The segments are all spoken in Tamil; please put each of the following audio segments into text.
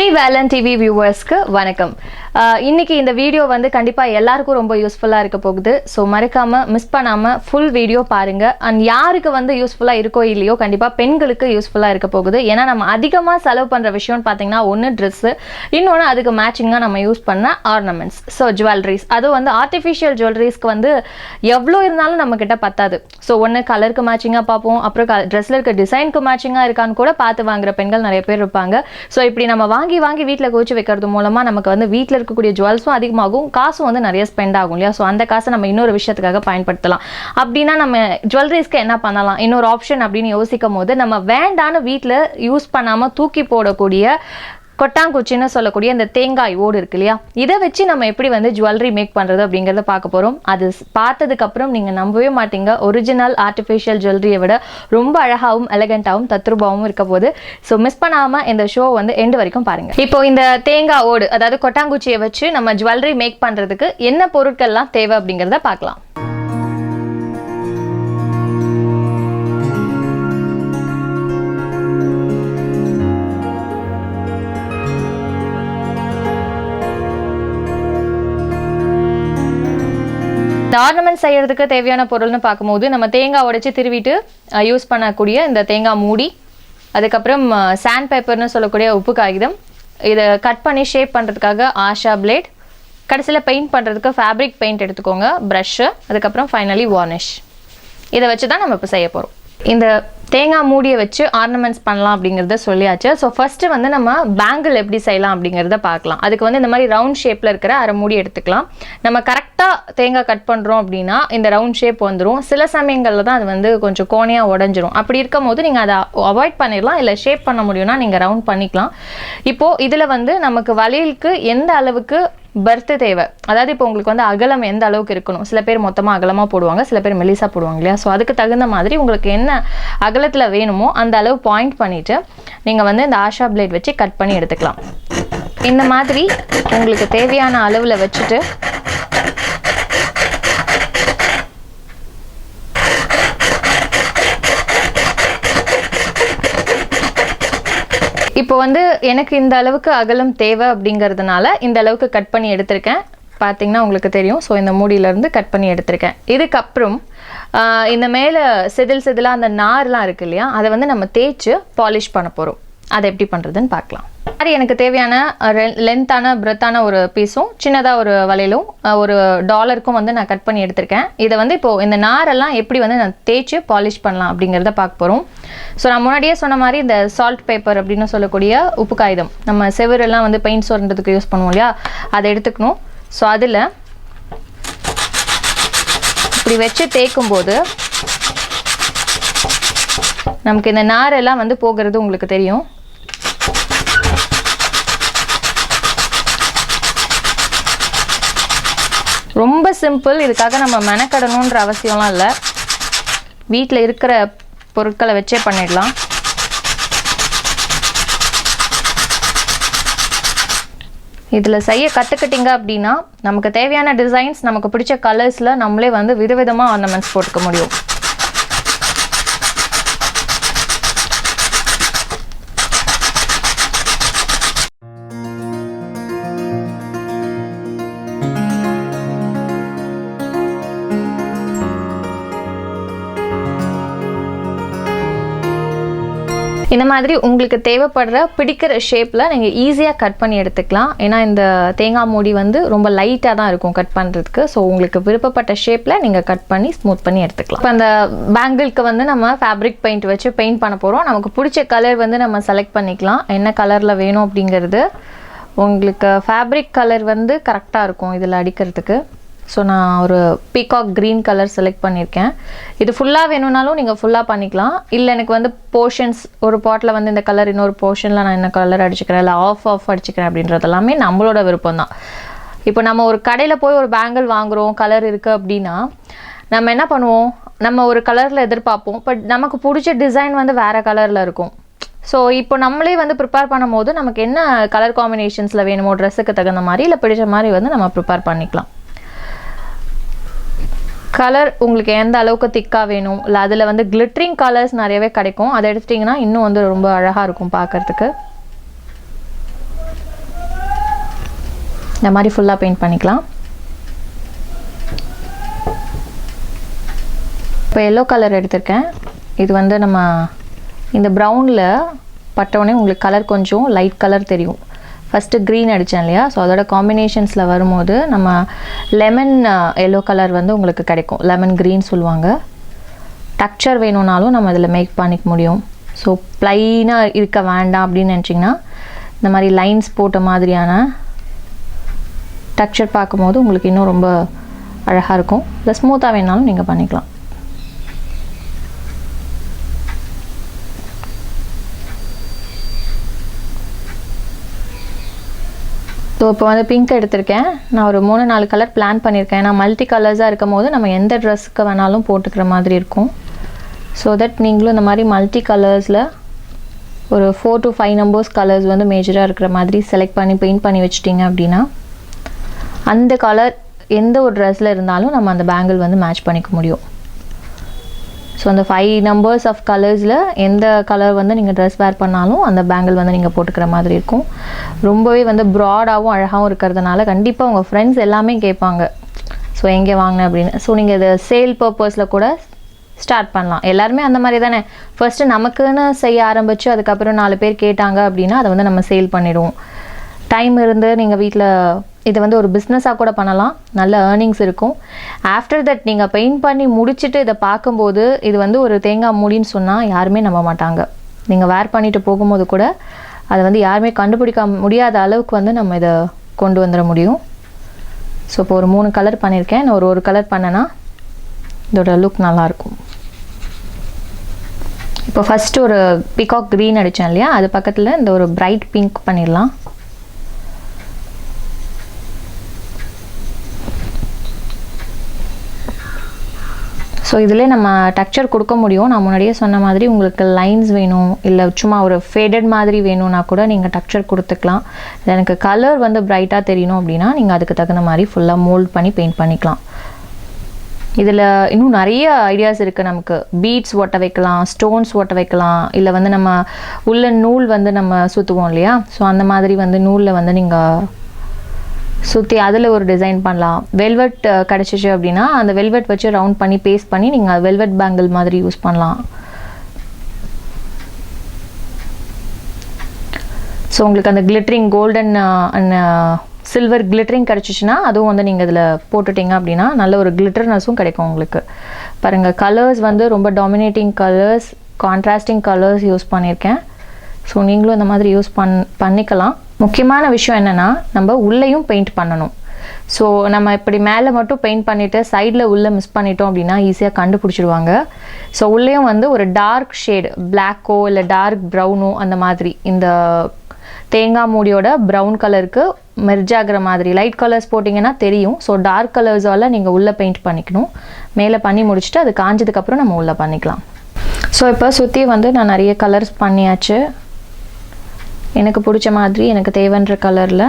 ஸ்ரீ வேலன் டிவி வியூவர்ஸ்க்கு வணக்கம். இன்னைக்கு இந்த வீடியோ வந்து கண்டிப்பாக எல்லாருக்கும் ரொம்ப யூஸ்ஃபுல்லாக இருக்க போகுது. ஸோ மறக்காமல் மிஸ் பண்ணாமல் ஃபுல் வீடியோ பாருங்க. அண்ட் யாருக்கு வந்து யூஸ்ஃபுல்லாக இருக்கோ இல்லையோ கண்டிப்பாக பெண்களுக்கு யூஸ்ஃபுல்லாக இருக்க போகுது. ஏன்னா நம்ம அதிகமாக செலவு பண்ணுற விஷயம்னு பார்த்தீங்கன்னா ஒன்று ட்ரெஸ்ஸு இன்னொன்று அதுக்கு மேட்சிங்காக நம்ம யூஸ் பண்ண ஆர்னமெண்ட்ஸ் ஸோ ஜுவல்லரிஸ் அதுவும் வந்து ஆர்டிஃபிஷியல் ஜுவல்லரிஸ்க்கு வந்து எவ்வளோ இருந்தாலும் நம்மக்கிட்ட பத்தாது. ஸோ ஒன்று கலருக்கு மேட்சிங்காக பார்ப்போம். அப்புறம் ட்ரெஸ்ஸில் இருக்க டிசைனுக்கு மேட்சிங்காக இருக்கான்னு கூட பார்த்து வாங்குற பெண்கள் நிறைய பேர் இருப்பாங்க. ஸோ இப்படி நம்ம வாங்கி வாங்கி வீட்டில் கோச்சு வைக்கிறது மூலமாக நமக்கு வந்து வீட்டில் இருக்கக்கூடிய ஜுவல்ஸும் அதிகமாகும். காசும் வந்து நிறைய ஸ்பெண்ட் ஆகும் இல்லையா? ஸோ அந்த காசை நம்ம இன்னொரு விஷயத்துக்காக பயன்படுத்தலாம். அப்படின்னா நம்ம ஜுவல்லரிஸ்க்கு என்ன பண்ணலாம்? இன்னொரு ஆப்ஷன் அப்படின்னு யோசிக்கும் போது நம்ம வேண்டான்னு வீட்டில் யூஸ் பண்ணாமல் தூக்கி போடக்கூடிய கொட்டாங்குச்சின்னு சொல்லக்கூடிய இந்த தேங்காய் ஓடு இருக்கு இல்லையா? இதை வச்சு நம்ம எப்படி வந்து ஜுவல்லரி மேக் பண்ணுறது அப்படிங்கிறத பார்க்க போகிறோம் அது பார்த்ததுக்கப்புறம் நீங்கள் நம்பவே மாட்டீங்க. ஒரிஜினல் ஆர்டிஃபிஷியல் ஜுவல்லரியை விட ரொம்ப அழகாகவும் எலகண்ட்டாகவும் தத்ரூபாவும் இருக்க போது ஸோ மிஸ் பண்ணாமல் இந்த ஷோ வந்து எண்டு வரைக்கும் பாருங்க. இப்போ இந்த தேங்காய் ஓடு அதாவது கொட்டாங்குச்சியை வச்சு நம்ம ஜுவல்லரி மேக் பண்ணுறதுக்கு என்ன பொருட்கள்லாம் தேவை அப்படிங்கிறத பார்க்கலாம். இந்த ஆர்னமெண்ட் செய்யறதுக்கு தேவையான பொருள்னு பார்க்கும்போது நம்ம தேங்காய் உடைச்சு திருவிட்டு யூஸ் பண்ணக்கூடிய இந்த தேங்காய் மூடி அதுக்கப்புறம் சாண்ட் பேப்பர்னு சொல்லக்கூடிய உப்பு காகிதம் இதை கட் பண்ணி ஷேப் பண்ணுறதுக்காக ஆஷா பிளேட் கடைசியில் பெயிண்ட் பண்ணுறதுக்கு ஃபேப்ரிக் பெயிண்ட் எடுத்துக்கோங்க ப்ரஷ்ஷு அதுக்கப்புறம் ஃபைனலி வார்னிஷ் இதை வச்சு தான் நம்ம இப்போ செய்ய போகிறோம் இந்த தேங்காய் மூடியை வச்சு ஆர்னமெண்ட்ஸ் பண்ணலாம் அப்படிங்கிறத சொல்லியாச்சு. ஸோ ஃபஸ்ட்டு வந்து நம்ம பேங்கிள் எப்படி செய்யலாம் அப்படிங்கிறத பார்க்கலாம். அதுக்கு வந்து இந்த மாதிரி ரவுண்ட் ஷேப்பில் இருக்கிற அரை மூடி எடுத்துக்கலாம். நம்ம கரெக்டாக தேங்காய் கட் பண்ணுறோம் அப்படின்னா இந்த ரவுண்ட் ஷேப் வந்துடும் சில சமயங்களில் தான் அது வந்து கொஞ்சம் கோணையாக உடஞ்சிரும். அப்படி இருக்கும் போது நீங்கள் அதை அவாய்ட் பண்ணிடலாம். இல்லை ஷேப் பண்ண முடியும்னா நீங்கள் ரவுண்ட் பண்ணிக்கலாம். இப்போது இதில் வந்து நமக்கு வளையலுக்கு எந்த அளவுக்கு பர்த்து தேவை. அதாவது இப்போ உங்களுக்கு வந்து அகலம் எந்த அளவுக்கு இருக்கணும்? சில பேர் மொத்தமாக அகலமாக போடுவாங்க சில பேர் மெலிசா போடுவாங்க இல்லையா? ஸோ அதுக்கு தகுந்த மாதிரி உங்களுக்கு என்ன அகலத்தில் வேணுமோ அந்த அளவு பாயிண்ட் பண்ணிவிட்டு நீங்கள் வந்து இந்த ஆஷா பிளேட் வச்சு கட் பண்ணி எடுத்துக்கலாம். இந்த மாதிரி உங்களுக்கு தேவையான அளவில் வச்சுட்டு இப்போ வந்து எனக்கு இந்த அளவுக்கு அகலம் தேவை அப்படிங்கிறதுனால இந்த அளவுக்கு கட் பண்ணி எடுத்திருக்கேன். பார்த்தீங்கன்னா உங்களுக்கு தெரியும். ஸோ இந்த மூடியிலேருந்து கட் பண்ணி எடுத்திருக்கேன். இதுக்கப்புறம் இந்த மேலே செதில் செதிலாக அந்த நார்லாம் இருக்கு இல்லையா? அதை வந்து நம்ம தேய்ச்சி பாலிஷ் பண்ண போகிறோம் அதை எப்படி பண்ணுறதுன்னு பார்க்கலாம். மாதிரி எனக்கு தேவையான லென்த்தான பிரெத்தான ஒரு பீஸும் சின்னதாக ஒரு வளையலும் ஒரு டாலருக்கும் வந்து நான் கட் பண்ணி எடுத்திருக்கேன். இதை வந்து இப்போது இந்த நாரெல்லாம் எப்படி வந்து நான் தேய்ச்சி பாலிஷ் பண்ணலாம் அப்படிங்கிறத பார்க்க போகிறோம் ஸோ நான் முன்னாடியே சொன்ன மாதிரி இந்த சால்ட் பேப்பர் அப்படின்னு சொல்லக்கூடிய உப்பு காகிதம் நம்ம செவரெல்லாம் வந்து பெயிண்ட் சோர்ன்றதுக்கு யூஸ் பண்ணுவோம் இல்லையா? அதை எடுத்துக்கணும். ஸோ அதில் இப்படி வச்சு தேய்க்கும் போது நமக்கு இந்த நாரெல்லாம் வந்து போகிறது உங்களுக்கு தெரியும். ரொம்ப சிம்பிள் இதுக்காக நம்ம மெனக்கடணுன்ற அவசியம்லாம் இல்லை. வீட்டில் இருக்கிற பொருட்களை வச்சே பண்ணிடலாம். இதில் செய்ய கற்றுக்கிட்டீங்க அப்படின்னா நமக்கு தேவையான டிசைன்ஸ் நமக்கு பிடிச்ச கலர்ஸில் நம்மளே வந்து விதவிதமாக ஆர்னமெண்ட்ஸ் போட்டுக்க முடியும். இந்த மாதிரி உங்களுக்கு தேவைப்படுற பிடிக்கிற ஷேப்பில் நீங்கள் ஈஸியாக கட் பண்ணி எடுத்துக்கலாம். ஏன்னா இந்த தேங்காய் மூடி வந்து ரொம்ப லைட்டாக தான் இருக்கும் கட் பண்ணுறதுக்கு ஸோ உங்களுக்கு விருப்பப்பட்ட ஷேப்பில் நீங்கள் கட் பண்ணி ஸ்மூத் பண்ணி எடுத்துக்கலாம். இப்போ அந்த பேங்கிள்க்கு வந்து நம்ம ஃபேப்ரிக் பெயிண்ட் வச்சு பெயிண்ட் பண்ண போகிறோம் நமக்கு பிடிச்ச கலர் வந்து நம்ம செலக்ட் பண்ணிக்கலாம். என்ன கலரில் வேணும் அப்படிங்கிறது. உங்களுக்கு ஃபேப்ரிக் கலர் வந்து கரெக்டாக இருக்கும் இதில் அடிக்கிறதுக்கு. ஸோ நான் ஒரு பீகாக் க்ரீன் கலர் செலக்ட் பண்ணியிருக்கேன் இது ஃபுல்லாக வேணும்னாலும் நீங்கள் ஃபுல்லாக பண்ணிக்கலாம். இல்லை எனக்கு வந்து போர்ஷன்ஸ் ஒரு பாட்டில் வந்து இந்த கலர் இன்னொரு போர்ஷனில் நான் என்ன கலர் அடிச்சுக்கிறேன்? இல்லை ஆஃப் ஆஃப் அடிச்சுக்கிறேன் அப்படின்றது எல்லாமே நம்மளோட விருப்பம் தான். இப்போ நம்ம ஒரு கடையில் போய் ஒரு பேங்கிள் வாங்குகிறோம் கலர் இருக்குது அப்படின்னா நம்ம என்ன பண்ணுவோம்? நம்ம ஒரு கலரில் எதிர்பார்ப்போம். பட் நமக்கு பிடிச்ச டிசைன் வந்து வேறு கலரில் இருக்கும். ஸோ இப்போ நம்மளே வந்து ப்ரிப்பேர் பண்ணும்போது நமக்கு என்ன கலர் காம்பினேஷன்ஸில் வேணுமோ ட்ரெஸ்ஸுக்கு தகுந்த மாதிரி இல்லை பிடிச்ச மாதிரி வந்து நம்ம ப்ரிப்பேர் பண்ணிக்கலாம். கலர் உங்களுக்கு எந்த அளவுக்கு திக்காக வேணும்? இல்லை அதில் வந்து கிளிட்ரிங் கலர்ஸ் நிறையவே கிடைக்கும். அதை எடுத்துட்டிங்கன்னா இன்னும் வந்து ரொம்ப அழகாக இருக்கும் பார்க்கறதுக்கு. இந்த மாதிரி ஃபுல்லாக பெயிண்ட் பண்ணிக்கலாம். இப்போ எல்லோ கலர் எடுத்திருக்கேன். இது வந்து நம்ம இந்த ப்ரௌனில் பட்டவுடனே உங்களுக்கு கலர் கொஞ்சம் லைட் கலர் தெரியும். ஃபஸ்ட்டு க்ரீன் அடித்தேன் இல்லையா? ஸோ அதோட காம்பினேஷன்ஸில் வரும்போது நம்ம லெமன் எல்லோ கலர் வந்து உங்களுக்கு கிடைக்கும். லெமன் க்ரீன் சொல்லுவாங்க. டக்சர் வேணும்னாலும் நம்ம இதில் மேக் பண்ணிக்க முடியும். ஸோ ப்ளைனாக இருக்க வேண்டாம் அப்படின்னு நினச்சிங்கன்னா இந்த மாதிரி லைன்ஸ் போட்ட மாதிரியான டக்சர் பார்க்கும்போது உங்களுக்கு இன்னும் ரொம்ப அழகாக இருக்கும். இல்லை ஸ்மூத்தாக வேணாலும் நீங்கள் பண்ணிக்கலாம். ஸோ இப்போ வந்து பிங்க் எடுத்திருக்கேன். நான் ஒரு மூணு நாலு கலர் பிளான் பண்ணியிருக்கேன் ஏன்னா மல்டி கலர்ஸாக இருக்கும் போது நம்ம எந்த ட்ரெஸ்ஸுக்கு வேணாலும் போட்டுக்கிற மாதிரி இருக்கும். ஸோ தட் நீங்களும் இந்த மாதிரி மல்டி கலர்ஸில் ஒரு four to five numbers colours வந்து மேஜராக இருக்கிற மாதிரி செலக்ட் பண்ணி பெயிண்ட் பண்ணி வச்சிட்டிங்க அப்படின்னா அந்த கலர் எந்த ஒரு ட்ரெஸ்ஸில் இருந்தாலும் நம்ம அந்த பேங்கிள் வந்து மேட்ச் பண்ணிக்க முடியும். ஸோ அந்த ஃபைவ் நம்பர்ஸ் ஆஃப் கலர்ஸில் எந்த கலர் வந்து நீங்கள் ட்ரெஸ் வேர் பண்ணாலும் அந்த பேங்கிள் வந்து நீங்கள் போட்டுக்கிற மாதிரி இருக்கும். ரொம்பவே வந்து ப்ராடாகவும் அழகாகவும் இருக்கிறதுனால கண்டிப்பாக உங்கள் ஃப்ரெண்ட்ஸ் எல்லாமே கேட்பாங்க. ஸோ எங்கே வாங்கினேன் அப்படின்னு. ஸோ நீங்கள் இதை சேல் பர்பஸில் கூட ஸ்டார்ட் பண்ணலாம். எல்லாருமே அந்த மாதிரி தானே? ஃபர்ஸ்ட்டு நமக்குன்னு செய்ய ஆரம்பித்து அதுக்கப்புறம் நாலு பேர் கேட்டாங்க அப்படின்னா அதை வந்து நம்ம சேல் பண்ணிடுவோம். டைம் இருந்து நீங்கள் வீட்டில் இது வந்து ஒரு பிஸ்னஸாக கூட பண்ணலாம். நல்ல ஏர்னிங்ஸ் இருக்கும். ஆஃப்டர் தட் நீங்கள் பெயிண்ட் பண்ணி முடிச்சுட்டு இதை பார்க்கும்போது இது வந்து ஒரு தேங்காய் மூடின்னு சொன்னால் யாருமே நம்ப மாட்டாங்க. நீங்கள் வேர் பண்ணிட்டு போகும்போது கூட அதை வந்து யாருமே கண்டுபிடிக்க முடியாத அளவுக்கு வந்து நம்ம இதை கொண்டு வந்துட முடியும். ஸோ இப்போ ஒரு மூணு கலர் பண்ணியிருக்கேன். நான் ஒரு ஒரு கலர் பண்ணேன்னா இதோட லுக் நல்லாயிருக்கும். இப்போ ஃபஸ்ட்டு ஒரு பிகாக் க்ரீன் அடித்தேன் இல்லையா? அது பக்கத்தில் இந்த ஒரு பிரைட் பிங்க் பண்ணிடலாம். ஸோ இதிலே நம்ம டெக்ஸ்சர் கொடுக்க முடியும். நான் முன்னாடியே சொன்ன மாதிரி உங்களுக்கு லைன்ஸ் வேணும். இல்லை சும்மா ஒரு ஃபேடட் மாதிரி வேணும்னா கூட நீங்கள் டெக்ஸ்சர் கொடுத்துக்கலாம். இல்லை எனக்கு கலர் வந்து ப்ரைட்டாக தெரியணும் அப்படின்னா நீங்கள் அதுக்கு தகுந்த மாதிரி ஃபுல்லாக மோல்ட் பண்ணி பெயிண்ட் பண்ணிக்கலாம். இதில் இன்னும் நிறைய ஐடியாஸ் இருக்குது நமக்கு. பீட்ஸ் ஒட்ட வைக்கலாம் ஸ்டோன்ஸ் ஒட்ட வைக்கலாம். இல்லை வந்து நம்ம உள்ள நூல் வந்து நம்ம சுற்றுவோம் இல்லையா? ஸோ அந்த மாதிரி வந்து நூலில் வந்து நீங்கள் சுற்றி அதில் ஒரு டிசைன் பண்ணலாம். வெல்வெட் கிடச்சிச்சு அப்படின்னா அந்த வெல்வெட் வச்சு ரவுண்ட் பண்ணி பேஸ்ட் பண்ணி நீங்கள் வெல்வெட் பேங்கிள் மாதிரி யூஸ் பண்ணலாம். ஸோ உங்களுக்கு அந்த glittering golden and silver glittering கிடச்சிச்சின்னா அதுவும் வந்து நீங்கள் இதில் போட்டுட்டிங்க அப்படின்னா நல்ல ஒரு கிளிட்டர்னஸும் கிடைக்கும் உங்களுக்கு. பாருங்கள் கலர்ஸ் வந்து ரொம்ப dominating colours contrasting colours use பண்ணியிருக்கேன். ஸோ நீங்களும் இந்த மாதிரி யூஸ் பண் பண்ணிக்கலாம். முக்கியமான விஷயம் என்னென்னா நம்ம உள்ளேயும் பெயிண்ட் பண்ணணும். ஸோ நம்ம இப்படி மேலே மட்டும் பெயிண்ட் பண்ணிவிட்டு சைடில் உள்ளே மிஸ் பண்ணிட்டோம் அப்படின்னா ஈஸியாக கண்டுபிடிச்சிடுவாங்க. ஸோ உள்ளேயும் வந்து ஒரு டார்க் ஷேடு பிளாக்கோ இல்லை டார்க் ப்ரௌனோ அந்த மாதிரி இந்த தேங்காய் மூடியோட ப்ரௌன் கலருக்கு மெர்ஜ் ஆகிற மாதிரி லைட் கலர்ஸ் போட்டிங்கன்னா தெரியும். ஸோ டார்க் கலர்ஸால் நீங்கள் உள்ளே பெயிண்ட் பண்ணிக்கணும். மேலே பண்ணி முடிச்சுட்டு அது காஞ்சதுக்கப்புறம் நம்ம உள்ளே பண்ணிக்கலாம். ஸோ இப்போ சுற்றி வந்து நான் நிறைய கலர்ஸ் பண்ணியாச்சு. எனக்கு பிடிச்ச மாதிரி எனக்கு தேவைன்ற கலரில்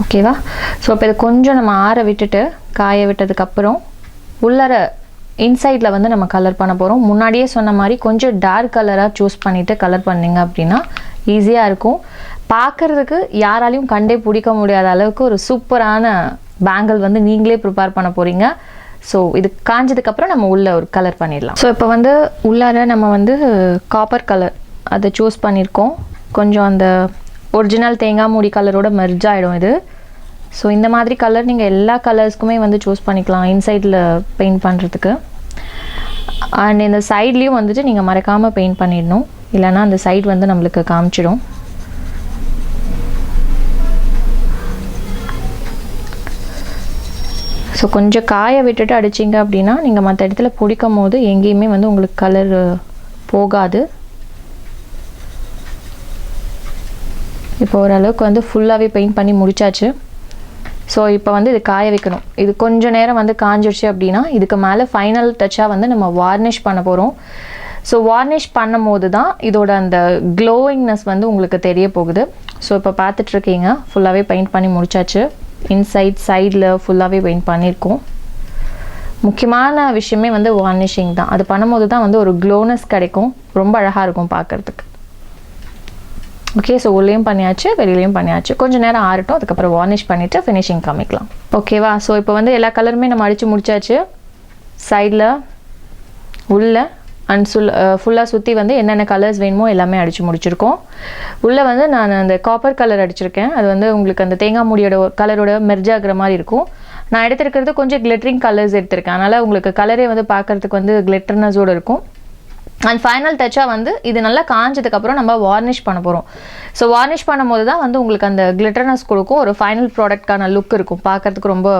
ஓகேவா ஸோ இப்போ இது கொஞ்சம் நம்ம ஆற விட்டுட்டு காய விட்டதுக்கப்புறம் உள்ளர இன்சைடில் வந்து நம்ம கலர் பண்ண போகிறோம் முன்னாடியே சொன்ன மாதிரி கொஞ்சம் டார்க் கலராக சூஸ் பண்ணிவிட்டு கலர் பண்ணிங்க அப்படின்னா ஈஸியாக இருக்கும். பார்க்குறதுக்கு யாராலையும் கண்டே பிடிக்க முடியாத அளவுக்கு ஒரு சூப்பரான பேங்கிள் வந்து நீங்களே ப்ரிப்பேர் பண்ண போகிறீங்க ஸோ இது காஞ்சதுக்கப்புறம் நம்ம உள்ளே ஒரு கலர் பண்ணிடலாம். ஸோ இப்போ வந்து உள்ளார நம்ம வந்து காப்பர் கலர் அதை சூஸ் பண்ணியிருக்கோம் கொஞ்சம் அந்த ஒரிஜினல் தேங்காய் மூடி கலரோட மெர்ஜ் ஆகிடும் இது. ஸோ இந்த மாதிரி கலர் நீங்கள் எல்லா கலர்ஸ்க்குமே வந்து சூஸ் பண்ணிக்கலாம் இன்சைடில் பெயிண்ட் பண்ணுறதுக்கு அண்ட் இந்த சைட்லேயும் வந்துட்டு நீங்கள் மறக்காமல் பெயிண்ட் பண்ணிடணும். இல்லைன்னா அந்த சைடு வந்து நம்மளுக்கு காமிச்சிடும். ஸோ கொஞ்சம் காய விட்டுட்டு அடிச்சிங்க அப்படின்னா நீங்கள் மற்ற இடத்துல பிடிக்கும் போது எங்கேயுமே வந்து உங்களுக்கு கலர் போகாது. இப்போ ஓரளவுக்கு வந்து ஃபுல்லாகவே பெயிண்ட் பண்ணி முடிச்சாச்சு. ஸோ இப்போ வந்து இது காய வைக்கணும். இது கொஞ்சம் நேரம் வந்து காஞ்சிடுச்சு அப்படின்னா இதுக்கு மேலே ஃபைனல் டச்சாக வந்து நம்ம வார்னிஷ் பண்ண போகிறோம் ஸோ வார்னிஷ் பண்ணும் போது தான் இதோட அந்த க்ளோயிங்னஸ் வந்து உங்களுக்கு தெரிய போகுது. ஸோ இப்போ பார்த்துட்ருக்கீங்க ஃபுல்லாகவே பெயிண்ட் பண்ணி முடிச்சாச்சு. இன்சைட் சைடில் ஃபுல்லாகவே பெயிண்ட் பண்ணியிருக்கோம். முக்கியமான விஷயமே வந்து வார்னிஷிங் தான். அது பண்ணும்போது தான் வந்து ஒரு க்ளோனஸ் கிடைக்கும். ரொம்ப அழகாக இருக்கும் பார்க்கறதுக்கு. ஓகே ஸோ உள்ளேயும் பண்ணியாச்சு வெளியிலையும் பண்ணியாச்சு. கொஞ்சம் நேரம் ஆறட்டும் அதுக்கப்புறம் வார்னிஷ் பண்ணிவிட்டு ஃபினிஷிங் காமிக்கலாம். ஓகேவா ஸோ இப்போ வந்து எல்லா கலருமே நம்ம அடித்து முடிச்சாச்சு. சைடில் உள்ள அண்ட் சுல் ஃபுல்லாக சுற்றி வந்து என்னென்ன கலர்ஸ் வேணுமோ எல்லாமே அடித்து முடிச்சிருக்கோம். உள்ளே வந்து நான் அந்த காப்பர் கலர் அடிச்சிருக்கேன். அது வந்து உங்களுக்கு அந்த தேங்காய் மூடியோட கலரோட மெர்ஜ் மாதிரி இருக்கும். நான் எடுத்திருக்கிறது கொஞ்சம் கிளிட்டரிங் கலர்ஸ் எடுத்திருக்கேன். அதனால் உங்களுக்கு கலரே வந்து பார்க்கறதுக்கு வந்து கிளிட்டர்னஸோடு இருக்கும். அண்ட் ஃபைனல் டச்சாக வந்து இது நல்லா காஞ்சதுக்கப்புறம் நம்ம வார்னிஷ் பண்ண போகிறோம் ஸோ வார்னிஷ் பண்ணும்போது தான் வந்து உங்களுக்கு அந்த கிளிட்டர்னஸ் கொடுக்கும். ஒரு ஃபைனல் ப்ராடக்ட்கான லுக் இருக்கும். பார்க்கறதுக்கு ரொம்ப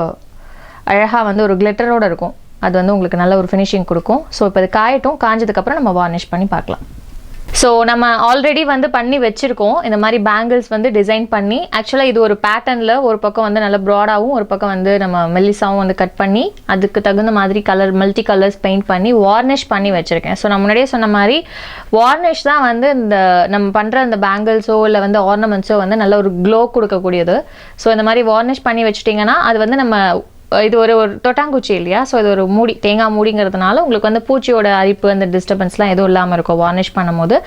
அழகாக வந்து ஒரு கிளிட்டரோடு இருக்கும். அது வந்து உங்களுக்கு நல்ல ஒரு ஃபினிஷிங் கொடுக்கும். ஸோ இப்போ இது காயட்டும் காஞ்சதுக்கப்புறம் நம்ம வார்னிஷ் பண்ணி பார்க்கலாம். ஸோ நம்ம ஆல்ரெடி வந்து பண்ணி வச்சுருக்கோம். இந்த மாதிரி பேங்கிள்ஸ் வந்து டிசைன் பண்ணி ஆக்சுவலாக இது ஒரு பேட்டர்னில் ஒரு பக்கம் வந்து நல்ல ப்ராடாகவும் ஒரு பக்கம் வந்து நம்ம மெல்லிஸாவும் வந்து கட் பண்ணி அதுக்கு தகுந்த மாதிரி கலர் மல்டி கலர்ஸ் பெயிண்ட் பண்ணி வார்னிஷ் பண்ணி வச்சுருக்கேன். ஸோ நான் முன்னாடியே சொன்ன மாதிரி வார்னிஷ் தான் வந்து இந்த நம்ம பண்ணுற அந்த பேங்கிள்ஸோ இல்லை வந்து ஆர்னமெண்ட்ஸோ வந்து நல்ல ஒரு க்ளோ கொடுக்கக்கூடியது. ஸோ இந்த மாதிரி வார்னிஷ் பண்ணி வச்சுட்டிங்கன்னா அது வந்து நம்ம இது ஒரு ஒரு தொட்டாங்குச்சி இல்லையா? ஸோ இது ஒரு மூடி தேங்காய் மூடிங்கிறதுனால உங்களுக்கு வந்து பூச்சியோட அரிப்பு அந்த டிஸ்டர்பன்ஸ்லாம் எதுவும் இல்லாமல் இருக்கும் வார்னிஷ் பண்ணும்போது.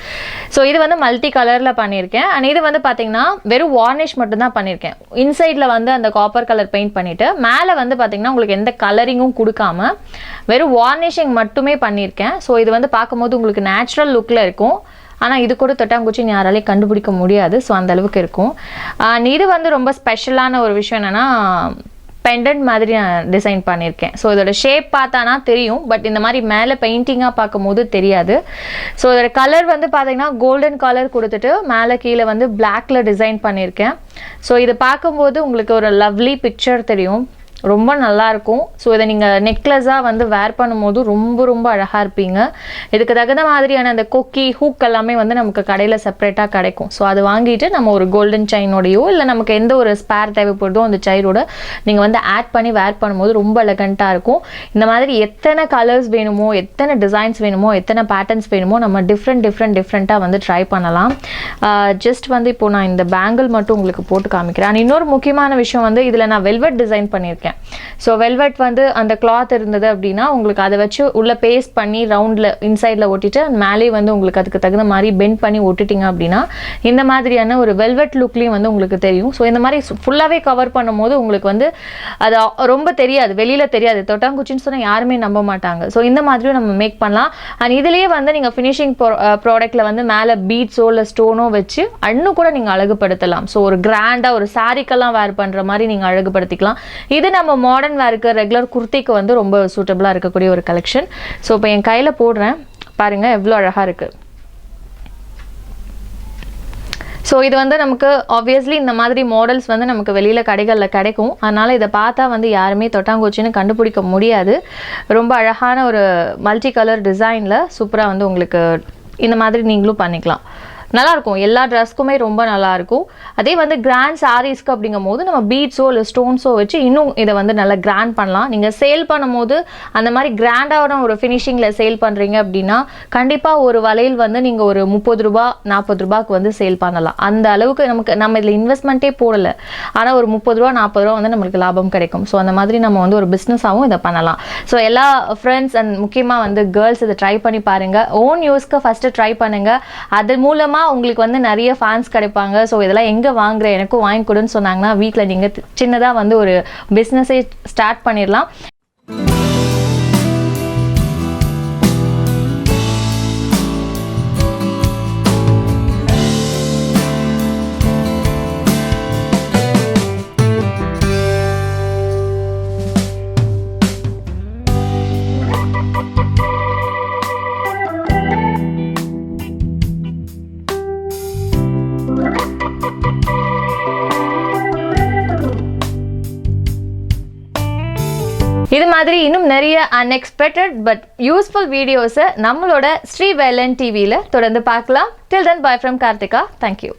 ஸோ இது வந்து மல்டி கலரில் பண்ணியிருக்கேன். அண்ட் இது வந்து பார்த்தீங்கன்னா வெறும் வார்னிஷ் மட்டும்தான் பண்ணியிருக்கேன். இன்சைடில் வந்து அந்த காப்பர் கலர் பெயிண்ட் பண்ணிவிட்டு மேலே வந்து பார்த்தீங்கன்னா உங்களுக்கு எந்த கலரிங்கும் கொடுக்காம வெறும் வார்னிஷிங் மட்டுமே பண்ணியிருக்கேன். ஸோ இது வந்து பார்க்கும்போது உங்களுக்கு நேச்சுரல் லுக்கில் இருக்கும். ஆனால் இது கூட தொட்டாங்குச்சின்னு யாராலையும் கண்டுபிடிக்க முடியாது. ஸோ அந்த அளவுக்கு இருக்கும். இது வந்து ரொம்ப ஸ்பெஷலான ஒரு விஷயம் என்னென்னா பெண்டன்ட் மாதிரி நான் டிசைன் பண்ணியிருக்கேன். ஸோ இதோட ஷேப் பார்த்தானா தெரியும் பட் இந்த மாதிரி மேலே பெயிண்டிங்காக பார்க்கும்போது தெரியாது. ஸோ இதோட கலர் வந்து பார்த்தீங்கன்னா கோல்டன் கலர் கொடுத்துட்டு மேலே கீழே வந்து பிளாக்ல டிசைன் பண்ணியிருக்கேன். ஸோ இதை பார்க்கும்போது உங்களுக்கு ஒரு லவ்லி பிக்சர் தெரியும். ரொம்ப நல்லாயிருக்கும். ஸோ இதை நீங்கள் நெக்லஸாக வந்து வேர் பண்ணும்போது ரொம்ப ரொம்ப அழகாக இருப்பீங்க. இதுக்கு தகுந்த மாதிரியான அந்த கொக்கி ஹூக் எல்லாமே வந்து நமக்கு கடையில் செப்பரேட்டாக கிடைக்கும். ஸோ அது வாங்கிட்டு நம்ம ஒரு கோல்டன் செயினோடையோ இல்லை நமக்கு எந்த ஒரு ஸ்பேர் தேவைப்படுதோ அந்த செயினோட நீங்கள் வந்து ஆட் பண்ணி வேர் பண்ணும்போது ரொம்ப எலகண்ட்டாக இருக்கும். இந்த மாதிரி எத்தனை கலர்ஸ் வேணுமோ எத்தனை டிசைன்ஸ் வேணுமோ எத்தனை பேட்டர்ன்ஸ் வேணுமோ நம்ம டிஃப்ரெண்ட் டிஃப்ரெண்ட் டிஃப்ரெண்ட்டாக வந்து ட்ரை பண்ணலாம். ஜஸ்ட் வந்து இப்போ நான் இந்த பேங்கிள் மட்டும் உங்களுக்கு போட்டு காமிக்கிறேன். And இன்னொரு முக்கியமான விஷயம் வந்து இதில் நான் வெல்வெட் டிசைன் பண்ணியிருக்கேன். ஸோ வெல்வெட் வந்து அந்த கிளாத் இருந்தது அப்படின்னா உங்களுக்கு அதை வச்சு உள்ள பேஸ்ட் பண்ணி ரவுண்டில் இன்சைடில் ஒட்டிட்டு மேலே வந்து உங்களுக்கு அதுக்கு தகுந்த மாதிரி பெண்ட் பண்ணி ஒட்டிட்டிங்க அப்படின்னா இந்த மாதிரியான ஒரு வெல்வெட் லுக்லேயும் வந்து உங்களுக்கு தெரியும். ஸோ இந்த மாதிரி ஃபுல்லாகவே கவர் பண்ணும்போது உங்களுக்கு வந்து அது ரொம்ப தெரியாது வெளியில் தெரியாது. தொட்டாங்குச்சின்னு சொன்னால் யாருமே நம்ப மாட்டாங்க. ஸோ இந்த மாதிரியும் நம்ம மேக் பண்ணலாம். அண்ட் இதுலேயே வந்து நீங்கள் ஃபினிஷிங் ப்ராடக்ட்டில் வந்து மேலே பீட்ஸோ இல்லை ஸ்டோனோ வச்சு அண்ணு கூட நீங்கள் அழகுபடுத்தலாம். ஸோ ஒரு கிராண்டாக ஒரு சாரிக்கெல்லாம் வேர் பண்ணுற மாதிரி நீங்கள் அழகுபடுத்திக்கலாம். இது நம்ம மாடர்ன் வேருக்கு ரெகுலர் குர்த்திக்கு வந்து ரொம்ப சூட்டபுளாக இருக்கக்கூடிய ஒரு கலெக்ஷன் ஸோ இப்போ என் கையில் போடுறேன். பாருங்கள் எவ்வளோ அழகாக இருக்குது ஸோ இது வந்து நமக்கு ஆப்வியஸ்லி இந்த மாதிரி மாடல்ஸ் வந்து நமக்கு வெளியில் கடைகளில் கிடைக்கும். அதனால் இதை பார்த்தா வந்து யாருமே தொட்டாங்குச்சின்னு கண்டுபிடிக்க முடியாது. ரொம்ப அழகான ஒரு மல்டி கலர் டிசைனில் சூப்பராக வந்து உங்களுக்கு இந்த மாதிரி நீங்களும் பண்ணிக்கலாம். நல்லாயிருக்கும். எல்லா ட்ரெஸ்க்குமே ரொம்ப நல்லாயிருக்கும். அதே வந்து கிராண்ட் சாரீஸ்க்கு அப்படிங்கும் போது நம்ம பீட்ஸோ இல்லை ஸ்டோன்ஸோ வச்சு இன்னும் இதை வந்து நல்லா கிராண்ட் பண்ணலாம். நீங்கள் சேல் பண்ணும்போது அந்த மாதிரி கிராண்டான ஒரு ஃபினிஷிங்கில் சேல் பண்ணுறீங்க அப்படின்னா கண்டிப்பாக ஒரு வளையல் வந்து நீங்கள் ஒரு முப்பது ரூபா நாற்பது ரூபாய்க்கு வந்து சேல் பண்ணலாம். அந்த அளவுக்கு நமக்கு நம்ம இதில் இன்வெஸ்ட்மெண்ட்டே போடலை. ஆனால் ஒரு முப்பது ரூபா நாற்பது ரூபா வந்து நம்மளுக்கு லாபம் கிடைக்கும். ஸோ அந்த மாதிரி நம்ம வந்து ஒரு பிஸ்னஸாகவும் இதை பண்ணலாம். ஸோ எல்லா ஃப்ரெண்ட்ஸ் அண்ட் முக்கியமாக வந்து கேர்ள்ஸ் இதை ட்ரை பண்ணி பாருங்கள் ஓன் யூஸ்க்கு ஃபஸ்ட்டு ட்ரை பண்ணுங்கள் அது மூலமாக உங்களுக்கு வந்து நிறைய ஃபேன்ஸ் கிடைப்பாங்க. ஸோ இதெல்லாம் எங்கே வாங்குற? எனக்கும் வாங்கி கொடுன்னு சொன்னாங்கன்னா வீட்டில் நீங்கள் சின்னதாக வந்து ஒரு பிஸ்னஸே ஸ்டார்ட் பண்ணிடலாம். மாதிரி இன்னும் நிறைய அன்எக்ஸ்பெக்டட் பட் யூஸ்ஃபுல் வீடியோஸை நம்மளோட ஸ்ரீ வேலன் டிவியில் தொடர்ந்து பார்க்கலாம். Till then bye from Karthika thank you